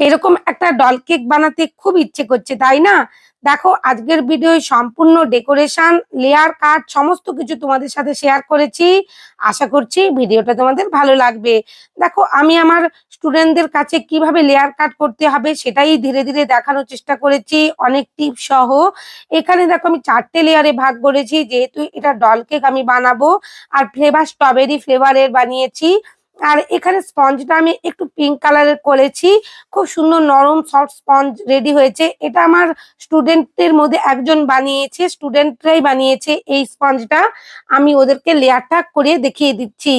এরকম একটা doll cake বানাতে খুব ইচ্ছে করছে, তাই না? দেখো, আজকের ভিডিও সম্পূর্ণ ডেকোরেশন লেয়ার কাট সমস্ত কিছু তোমাদের সাথে শেয়ার করেছি। আশা করছি ভিডিওটা তোমাদের ভালো লাগবে। দেখো, আমি আমার স্টুডেন্টদের কাছে কীভাবে লেয়ার কাট করতে হবে সেটাই ধীরে ধীরে দেখানোর চেষ্টা করেছি, অনেক টিপ সহ। এখানে দেখো, আমি চারটে লেয়ারে ভাগ করেছি, যেহেতু এটা ডল কেক আমি বানাবো, আর ফ্লেভার স্ট্রবেরি ফ্লেভারের বানিয়েছি। আর এখানে স্পঞ্জটা আমি একটু পিঙ্ক কালারের করেছি। খুব সুন্দর নরম সফট স্পঞ্জ রেডি হয়েছে। এটা আমার স্টুডেন্টদের মধ্যে একজন বানিয়েছে স্টুডেন্টরাই বানিয়েছে এই স্পঞ্জটা। আমি ওদেরকে লেয়ারটা করে দেখিয়ে দিচ্ছি।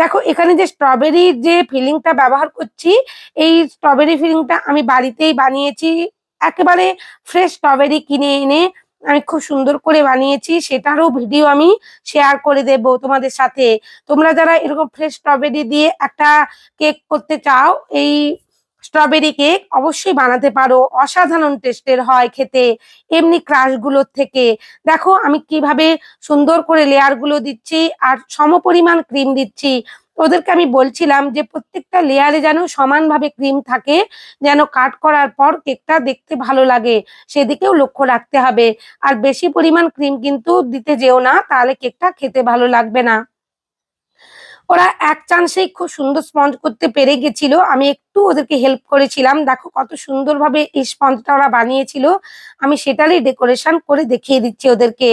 দেখো, এখানে যে স্ট্রবেরির যে ফিলিংটা ব্যবহার করছি, এই স্ট্রবেরি ফিলিংটা আমি বাড়িতেই বানিয়েছি। একেবারে ফ্রেশ স্ট্রবেরি কিনে এনে আমি খুব সুন্দর করে বানিয়েছি, সেটারও ভিডিও আমি শেয়ার করে দেব তোমাদের সাথে। তোমরা যারা এরকম ফ্রেশ স্ট্রবেরি দিয়ে একটা কেক করতে চাও, এই স্ট্রবেরি কেক অবশ্যই বানাতে পারো। অসাধারণ টেস্টের হয় খেতে, এমনি ক্রাশগুলোর থেকে। দেখো, আমি কীভাবে সুন্দর করে লেয়ারগুলো দিচ্ছি আর সমপরিমাণ ক্রিম দিচ্ছি। ওদেরকে আমি বলছিলাম যে প্রত্যেকটা লেয়ারে যেন সমানভাবে ক্রিম থাকে, যেন কাট করার পর কেকটা দেখতে ভালো লাগে, সেদিকেও লক্ষ্য রাখতে হবে। আর বেশি পরিমাণ ক্রিম কিন্তু দিতে যেও না, তাহলে কেকটা খেতে ভালো লাগবে না। ওরা এক চান্সেই খুব সুন্দর স্পঞ্জ করতে পেরে গেছিল। আমি একটু ওদেরকে হেল্প করেছিলাম। দেখো কত সুন্দরভাবে এই স্পঞ্জটা ওরা বানিয়েছিল। আমি সেটারই ডেকোরেশন করে দেখিয়ে দিচ্ছি ওদেরকে।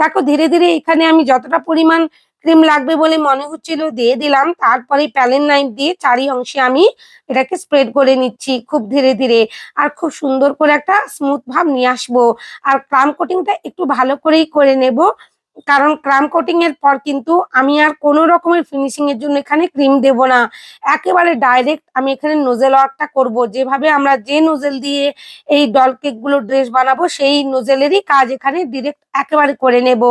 দেখো ধীরে ধীরে এখানে আমি যতটা পরিমাণ ক্রিম লাগবে বলে মনে হচ্ছিল, দিয়ে দিলাম। তারপরে প্যালেন নাইফ দিয়ে চারি অংশে আমি এটাকে স্প্রেড করে নিচ্ছি খুব ধীরে ধীরে। আর খুব সুন্দর করে একটা স্মুথ ভাব নিয়ে আসব। আর ক্রাম কোটিংটা একটু ভালো করেই করে নেব। কারণ ক্রাম কোটিং এর পর কিন্তু আমি আর কোনো রকমের ফিনিশিং এর জন্য এখানে ক্রিম দেব না। একেবারে ডাইরেক্ট আমি এখানে নোজেল ওয়ার্কটা করব। যেভাবে আমরা যে নোজেল দিয়ে এই ডল কেকগুলো ড্রেস বানাবো, সেই নোজেলেরই কাজ এখানে ডিরেক্ট একেবারে করে নেব।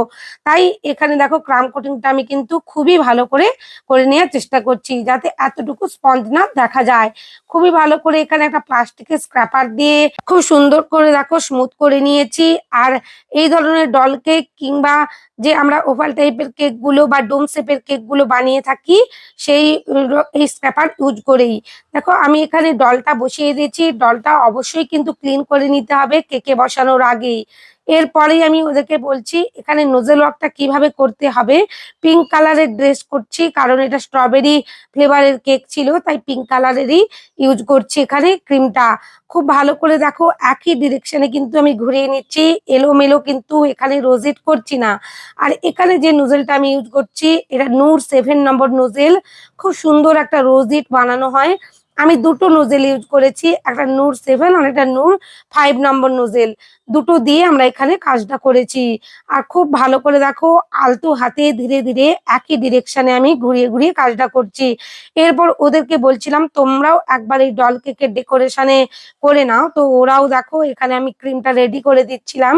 তাই এখানে দেখো ক্রাম কোটিংটা আমি কিন্তু খুবই ভালো করে করে নেওয়ার চেষ্টা করছি, যাতে এতটুকু স্পঞ্জ না দেখা যায়। খুবই ভালো করে এখানে একটা প্লাস্টিকের স্ক্র্যাপার দিয়ে খুব সুন্দর করে দেখো স্মুথ করে নিয়েছি। আর এই ধরনের ডল কেক কিংবা যে আমরা ওভাল টাইপের কেকগুলো বা ডোম শেপের কেকগুলো বানিয়ে থাকি, সেই, এই স্ক্র্যাপার ইউজ করেই। দেখো, আমি এখানে ডলটা বসিয়ে দিয়েছি। ডলটা অবশ্যই কিন্তু ক্লিন করে নিতে হবে কেকে বসানোর আগেই। এরপরেই আমি ওদেরকে বলছি, এখানে নোজেল ওয়ার্কটা কীভাবে করতে হবে? পিঙ্ক কালারের ড্রেস করছি, কারণ এটা স্ট্রবেরি ফ্লেভারের কেক ছিল, তাই পিঙ্ক কালারেরই ইউজ করছি এখানে ক্রিমটা খুব ভালো করে দেখো, একই ডিরেকশনে কিন্তু আমি ঘুরিয়ে নিচ্ছি, এলোমেলো কিন্তু এখানে রোজেট করছি না। আর এখানে যে নোজেলটা আমি ইউজ করছি, এটা নূর সেভেন নম্বর নোজেল খুব সুন্দর একটা রোজিট বানানো হয়। আমি দুটো নোজেল ইউজ করেছি, একটা নূর সেভেন আর একটা নূর ফাইভ নম্বর নোজেল দুটো দিয়ে আমরা এখানে কাজটা করেছি। আর খুব ভালো করে দেখো, আলতো হাতে ধীরে ধীরে একই ডিরেকশনে আমি ঘুরিয়ে ঘুরিয়ে কাজটা করছি। এরপর ওদেরকে বলছিলাম, তোমরাও একবার এই ডল কেকের ডেকোরেশনে করে নাও। তো ওরাও দেখো, এখানে আমি ক্রিমটা রেডি করে দিচ্ছিলাম।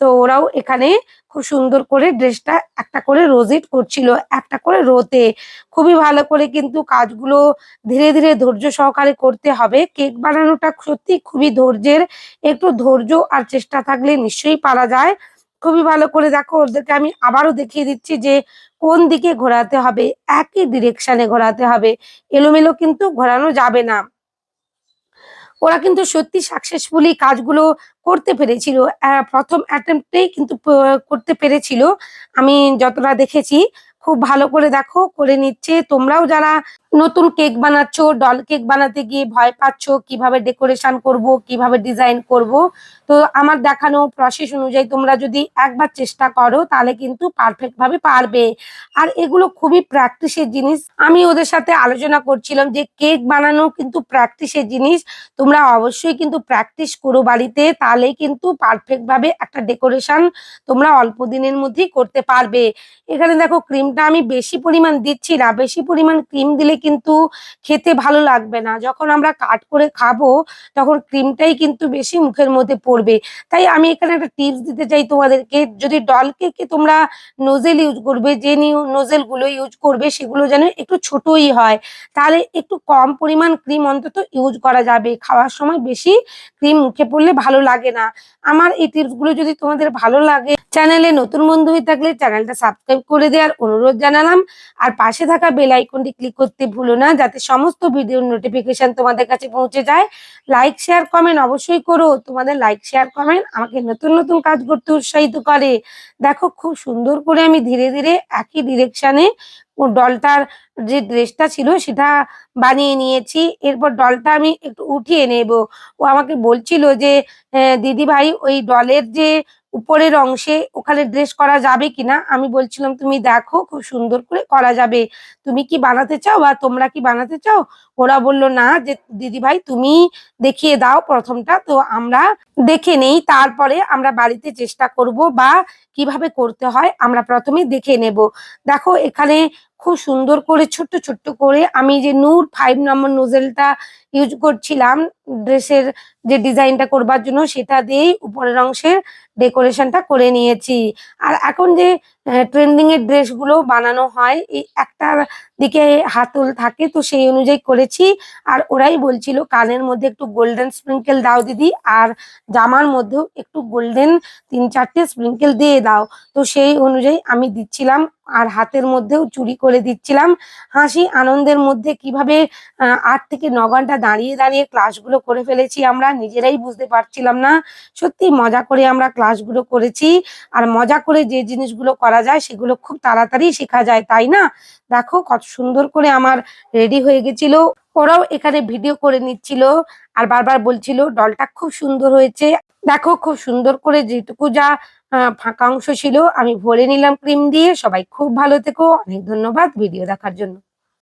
তো ওরাও এখানে খুব সুন্দর করে ড্রেসটা একটা করে রোজিট করছিল, একটা করে রোতে খুবই ভালো করে কিন্তু কাজগুলো ধীরে ধীরে ধৈর্য সহকারে করতে হবে। কেক বানানোটা সত্যি খুবই ধৈর্যের, একটু ধৈর্য আর চেষ্টা থাকলে নিশ্চয়ই পারা যায়। খুবই ভালো করে দেখো, ওদেরকে আমি আবারও দেখিয়ে দিচ্ছি যে কোন দিকে ঘোরাতে হবে, একই ডিরেকশনে ঘোরাতে হবে। এলোমেলো কিন্তু ঘোরানো যাবে না। ওরা কিন্তু সত্যি সাকসেসফুলি কাজগুলো করতে পেরেছিল। প্রথম অ্যাটেম্পটেই কিন্তু করতে পেরেছিল। আমি যতটা দেখেছি, খুব ভালো করে দেখো, করে নিচ্ছে। তোমরাও যারা নতুন কেক বানাচ্ছো ডল কেক বানাতে গিয়ে ভয় পাচ্ছ, কীভাবে ডেকোরেশন করব, কীভাবে ডিজাইন করব? তো আমার দেখানো প্রসেস অনুযায়ী তোমরা যদি একবার চেষ্টা করো, তাহলে কিন্তু পারফেক্ট ভাবে পারবে। আর এগুলো খুবই প্র্যাকটিসের জিনিস। আমি ওদের সাথে আলোচনা করছিলাম যে কেক বানানো কিন্তু প্র্যাকটিসের জিনিস। তোমরা অবশ্যই কিন্তু প্র্যাকটিস করো বাড়িতে, তাহলেই কিন্তু পারফেক্ট ভাবে একটা ডেকোরেশন তোমরা অল্প দিনের মধ্যেই করতে পারবে। এখানে দেখো ক্রিমটা আমি বেশি পরিমাণ দিচ্ছি না, বেশি পরিমাণ ক্রিম দিলে কিন্তু খেতে ভালো লাগবে না। যখন আমরা কাট করে খাব, তখন ক্রিমটাই কিন্তু বেশি মুখের মধ্যে পড়বে। তাই আমি এখানে একটা টিপস দিতে চাই তোমাদেরকে। যদি ডল কেকে তোমরা নোজেল ইউজ করবে, যে নিউ নোজেলগুলো ইউজ করবে, সেগুলো যেন একটু ছোটই হয়, তাহলে একটু কম পরিমাণ ক্রিম অন্তত ইউজ করা যাবে। খাওয়ার সময় বেশি ক্রিম মুখে পড়লে ভালো লাগে না। আমার এই টিপসগুলো যদি তোমাদের ভালো লাগে, চ্যানেলে নতুন বন্ধু হয়ে থাকলে চ্যানেলটা সাবস্ক্রাইব করে দেওয়ার অনুরোধ জানালাম। আর পাশে থাকা বেল আইকনটি ক্লিক করতে ভুলো না, যাতে সমস্ত ভিডিওর নোটিফিকেশন তোমাদের কাছে পৌঁছে যায়। লাইক শেয়ার কমেন্ট অবশ্যই করো। তোমাদের লাইক শেয়ার কমেন্ট আমাকে নতুন নতুন কাজ করতে উৎসাহিত করে। দেখো, খুব সুন্দর করে আমি ধীরে ধীরে একই ডিরেকশনে ডলটার যে ড্রেসটা ছিল সেটা বানিয়ে নিয়েছি। এরপর ডলটা আমি একটু উঠিয়ে নেব। ও আমাকে বলছিল যে দিদি ভাই ওই ডলের যে উপরের অংশে ওখানে ড্রেস করা যাবে কিনা, আমি বলছিলাম, তুমি দেখো, খুব সুন্দর করে করা যাবে। তুমি কি বানাতে চাও বা তোমরা কি বানাতে চাও? ওরা বলল, না, যে দিদি ভাই তুমি দেখিয়ে দাও প্রথমটা। তো আমরা দেখে নেই, তারপরে আমরা বাড়িতে চেষ্টা করব বা কীভাবে করতে হয়, আমরা প্রথমে দেখে নেব। দেখো, এখানে খুব সুন্দর করে, ছোট্ট ছোট্ট করে আমি যে নূর ফাইভ নম্বর নোজেলটা ইউজ করছিলাম ড্রেসের যে ডিজাইনটা করবার জন্য সেটা দিয়েই উপরের অংশের ডেকোরেশনটা করে নিয়েছি। আর এখন যে ট্রেন্ডিং এর ড্রেসগুলো বানানো হয়, এই একটার দিকে হাতল থাকে, তো সেই অনুযায়ী করেছি। আর ওরাই বলছিল, কানের মধ্যে একটু গোল্ডেন স্প্রিঙ্কেল দাও দিদি, আর জামার মধ্যেও একটু গোল্ডেন তিন চারটে স্প্রিঙ্কেল দিয়ে দাও। তো সেই অনুযায়ী আমি দিচ্ছিলাম আর হাতের মধ্যেও চুরি করে দিচ্ছিলাম। হাসি আনন্দের মধ্যে কীভাবে আট থেকে ন ঘণ্টা দাঁড়িয়ে দাঁড়িয়ে ক্লাসগুলো করে ফেলেছি আমরা নিজেরাই বুঝতে পারছিলাম না। সত্যি মজা করে আমরা ক্লাসগুলো করেছি। আর মজা করে যে জিনিসগুলো করা যায় সেগুলো খুব তাড়াতাড়ি শেখা যায়, তাই না? দেখো কত সুন্দর করে আমার রেডি হয়ে গেছিল। ওরাও এখানে ভিডিও করে নিচ্ছিল আর বারবার বলছিল, ডলটা খুব সুন্দর হয়েছে। দেখো খুব সুন্দর করে যেটুকু যা ফাঁকা অংশ ছিল, আমি ভরে নিলাম ক্রিম দিয়ে। সবাই খুব ভালো থেকো। অনেক ধন্যবাদ ভিডিও দেখার জন্য।